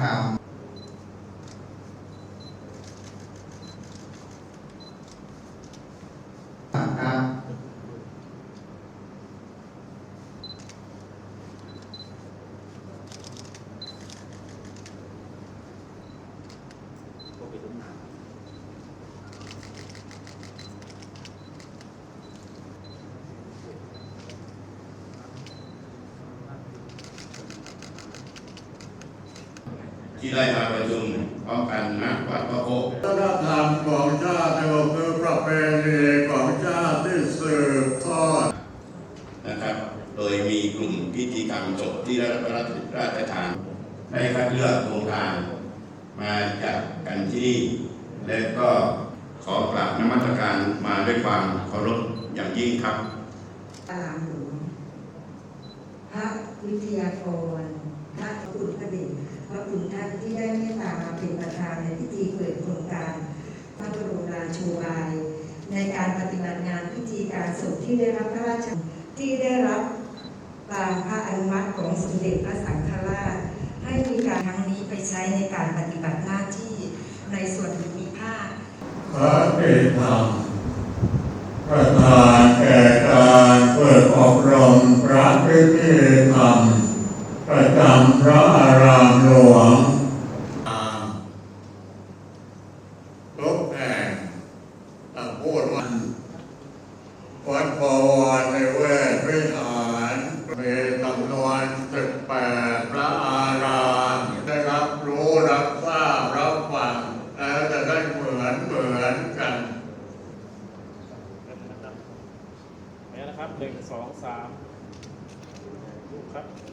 ธรรม ที่ได้มาประชุมพร้อมกันณวัดพระโคกวัฒนธรรมของชาติก็คือประเพณีของชาติที่สืบทอดนะครับ โดยมีกลุ่มพิธีกรรมศพที่ได้รับพระราชทานได้คัดเลือกโครงการมาจากกันที่นี่และก็ขอกราบนมัสการมาด้วยความเคารพอย่างยิ่งครับอารามหลวงพระวิทยากรพระคุณพระเดช พระคุณท่านที่ได้เมตตามาเป็นประธานในพิธีเปิดโครงการพระบรมราชูบาย ในการปฏิบัติงานพิธีการศพที่ได้รับพระราชที่ได้รับตามพระอนุมัติของสมเด็จพระสังฆราช ให้มีการครั้งนี้ไปใช้ในการปฏิบัติหน้าที่ในส่วนภูมิภาคพระปิธรรมประธานแก่การเปิดอบรมพระพิธีธรรมประจำพระอาร ครับหนึ่งสองสามดูครับ